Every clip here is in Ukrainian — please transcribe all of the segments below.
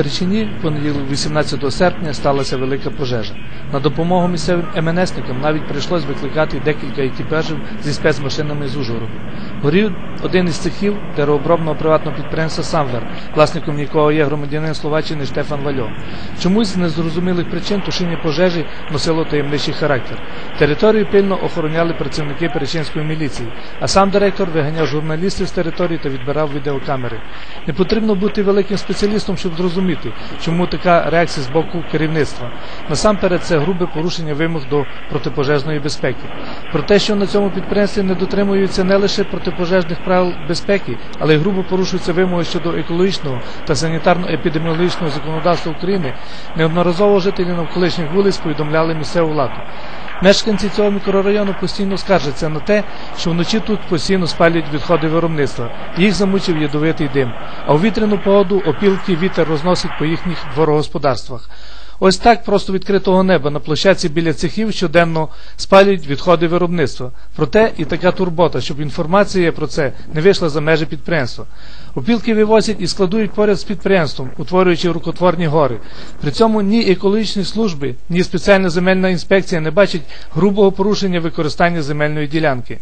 Перечині в понеділок 18 серпня сталася велика пожежа. На допомогу місцевим МНСникам навіть прийшлось викликати декілька екіпажів зі спецмашинами з Ужгороду. Горів один із цехів деревообробного приватного підприємства Самвер, власником якого є громадянин Словаччини Штефан Вальо. Чомусь з незрозумілих причин тушіння пожежі носило таємничий характер. Територію пильно охороняли працівники Перечинської міліції, а сам директор виганяв журналістів з території та відбирав відеокамери. Не потрібно бути великим спеціалістом, щоб зрозуміти, чому така реакція з боку керівництва. Насамперед, це грубе порушення вимог до протипожежної безпеки. Про те, що на цьому підприємстві не дотримуються не лише протипожежних правил безпеки, але й грубо порушуються вимоги щодо екологічного та санітарно-епідеміологічного законодавства України, неодноразово жителі навколишніх вулиць повідомляли місцеву владу. Мешканці цього мікрорайону постійно скаржаться на те, що вночі тут постійно спалюють відходи виробництва. Їх замучив ядовитий дим. А у вітряну погоду опілки вітер розносить по їхніх дворогосподарствах. Ось так просто відкритого неба на площадці біля цехів щоденно спалюють відходи виробництва. Проте і така турбота, щоб інформація про це не вийшла за межі підприємства. Опілки вивозять і складують поряд з підприємством, утворюючи рукотворні гори. При цьому ні екологічні служби, ні спеціальна земельна інспекція не бачать грубого порушення використання земельної ділянки.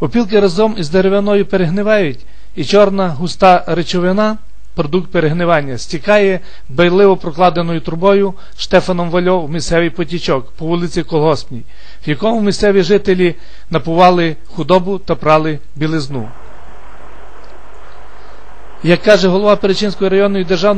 Опілки разом із деревиною перегнивають, і чорна густа речовина продукт перегнивання, стікає байливо прокладеною трубою Штефаном Вальо в місцевий потічок по вулиці Колгоспній, в якому місцеві жителі напували худобу та прали білизну. Як каже голова Перечинської районної державної